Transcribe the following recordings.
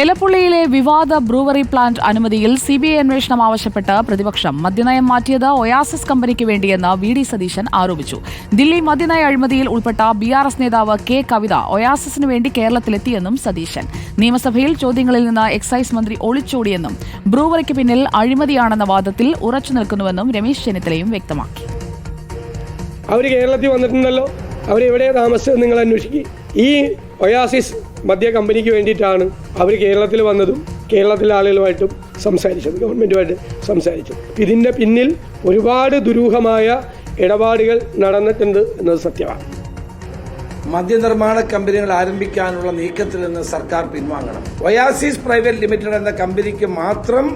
എലപ്പുള്ളിയിലെ വിവാദ brewery plant അനുമതിയിൽ C B I അന്വേഷണം ആവശ്യപ്പെട്ട് പ്രതിപക്ഷം മദ്യനയം മാറ്റിയത് ഒയാസിസ് കമ്പനിക്ക് വേണ്ടിയെന്ന് വി ഡി സതീശൻ ആരോപിച്ചു. ദില്ലി മദ്യനയ അഴിമതിയിൽ ഉൾപ്പെട്ട ബി ആർ എസ് നേതാവ് കെ കവിത ഒയാസിസിന് വേണ്ടി കേരളത്തിലെത്തിയെന്നും സതീശൻ. നിയമസഭയിൽ ചോദ്യങ്ങളിൽ നിന്ന് എക്സൈസ് മന്ത്രി ഒളിച്ചോടിയെന്നും ബ്രൂവറിക്ക് പിന്നിൽ അഴിമതിയാണെന്ന വാദത്തിൽ ഉറച്ചു നിൽക്കുന്നുവെന്നും രമേശ് ചെന്നിത്തലയും വ്യക്തമാക്കി. അവർ കേരളത്തിൽ വന്നിട്ടുണ്ടല്ലോ. അവരെവിടെയാണ് താമസിച്ചത് നിങ്ങൾ അന്വേഷിക്കുക ഈ ഒയാസിസ് മദ്യ കമ്പനിക്ക് വേണ്ടിയിട്ടാണ് അവർ കേരളത്തിൽ വന്നതും കേരളത്തിലെ ആളുകളുമായിട്ടും സംസാരിച്ചത് ഗവൺമെന്റുമായിട്ട് സംസാരിച്ചത്. ഇതിന്റെ പിന്നിൽ ഒരുപാട് ദുരൂഹമായ ഇടപാടുകൾ നടന്നിട്ടുണ്ട് എന്നത് സത്യമാണ്. മദ്യനിർമ്മാണ കമ്പനികൾ ആരംഭിക്കാനുള്ള നീക്കത്തിൽ നിന്ന് സർക്കാർ പിൻവാങ്ങണം. ഒയാസിസ് പ്രൈവറ്റ് ലിമിറ്റഡ് എന്ന കമ്പനിക്ക് മാത്രം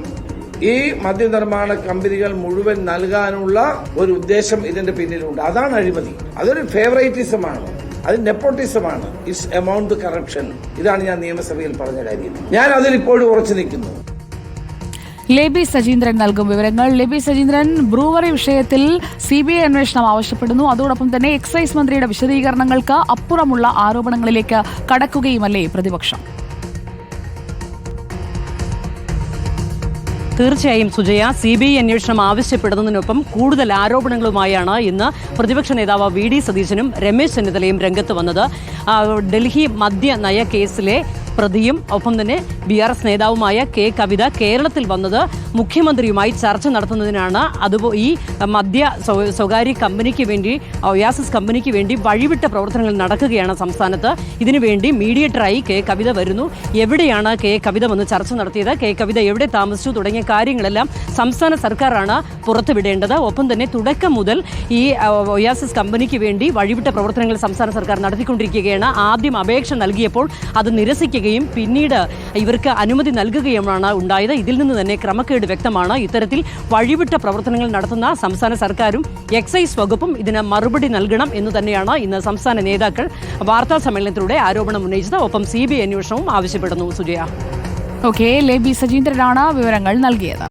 ഈ മദ്യനിർമ്മാണ കമ്പനികൾ മുഴുവൻ നൽകാനുള്ള ഒരു ഉദ്ദേശം ഇതിന്റെ പിന്നിലുണ്ട്. അതാണ് അഴിമതി. അതൊരു ഫേവറേറ്റിസമാണ് അത് നെപ്പോട്ടിസമാണ് ഇറ്റ്സ് എമൗണ്ട് കറപ്ഷൻ ഇതാണ് ഞാൻ നിയമസഭയിൽ പറഞ്ഞ കാര്യം. ഞാൻ അതിൽ ഇപ്പോഴും ഉറച്ചു നിൽക്കുന്നു. ലെബി സജീന്ദ്രൻ നൽകും വിവരങ്ങൾ. ലെബി സജീന്ദ്രൻ ബ്രൂവറി വിഷയത്തിൽ സി ബി ഐ അന്വേഷണം ആവശ്യപ്പെടുന്നു. അതോടൊപ്പം തന്നെ എക്സൈസ് മന്ത്രിയുടെ വിശദീകരണങ്ങൾക്ക് അപ്പുറമുള്ള ആരോപണങ്ങളിലേക്ക് കടക്കുകയുമല്ലേ പ്രതിപക്ഷം? തീർച്ചയായും സുജയ സി ബി ഐ അന്വേഷണം ആവശ്യപ്പെടുന്നതിനൊപ്പം കൂടുതൽ ആരോപണങ്ങളുമായാണ് ഇന്ന് പ്രതിപക്ഷ നേതാവ് വി ഡി സതീശനും രമേശ് ചെന്നിത്തലയും രംഗത്ത് വന്നത്. ഡൽഹി മദ്യ നയ കേസിലെ പ്രതിയും ഒപ്പം തന്നെ ബി ആർ എസ് നേതാവുമായ കെ കവിത കേരളത്തിൽ വന്നത് മുഖ്യമന്ത്രിയുമായി ചർച്ച നടത്തുന്നതിനാണ്. അതുപോ ഈ മദ്യ സ്വ- സ്വകാര്യ കമ്പനിക്ക് വേണ്ടി ഒയാസിസ് കമ്പനിക്ക് വേണ്ടി വഴിവിട്ട പ്രവർത്തനങ്ങൾ നടക്കുകയാണ് സംസ്ഥാനത്ത്. ഇതിനുവേണ്ടി മീഡിയേറ്ററായി കെ കവിത വരുന്നു. എവിടെയാണ് കെ കവിത വന്ന് ചർച്ച നടത്തിയത്? കെ കവിത എവിടെ താമസിച്ചു? തുടങ്ങിയ കാര്യങ്ങളെല്ലാം സംസ്ഥാന സർക്കാരാണ് പുറത്തുവിടേണ്ടത്. ഒപ്പം തന്നെ തുടക്കം മുതൽ ഈ ഒയാസിസ് കമ്പനിക്ക് വേണ്ടി വഴിവിട്ട പ്രവർത്തനങ്ങൾ സംസ്ഥാന സർക്കാർ നടത്തിക്കൊണ്ടിരിക്കുകയാണ്. ആദ്യം അപേക്ഷ നൽകിയപ്പോൾ അത് നിരസിക്കുകയും പിന്നീട് ഇവർക്ക് അനുമതി നൽകുകയുമാണ് ഉണ്ടായത്. ഇതിൽ നിന്ന് തന്നെ ക്രമക്കേട് വ്യക്തമാണ്. ഇത്തരത്തിൽ വഴിവിട്ട പ്രവർത്തനങ്ങൾ നടത്തുന്ന സംസ്ഥാന സർക്കാരും എക്സൈസ് വകുപ്പും ഇതിന് മറുപടി നൽകണം എന്ന് തന്നെയാണ് ഇന്ന് സംസ്ഥാന നേതാക്കൾ വാർത്താ സമ്മേളനത്തിലൂടെ ആരോപണം ഉന്നയിച്ചത്. ഒപ്പം സി ബി അന്വേഷണവും ആവശ്യപ്പെടുന്നു. സുജയ. ഓക്കെ ലെബി സജീന്ദ്രനാണ് വിവരങ്ങൾ നൽകിയത്.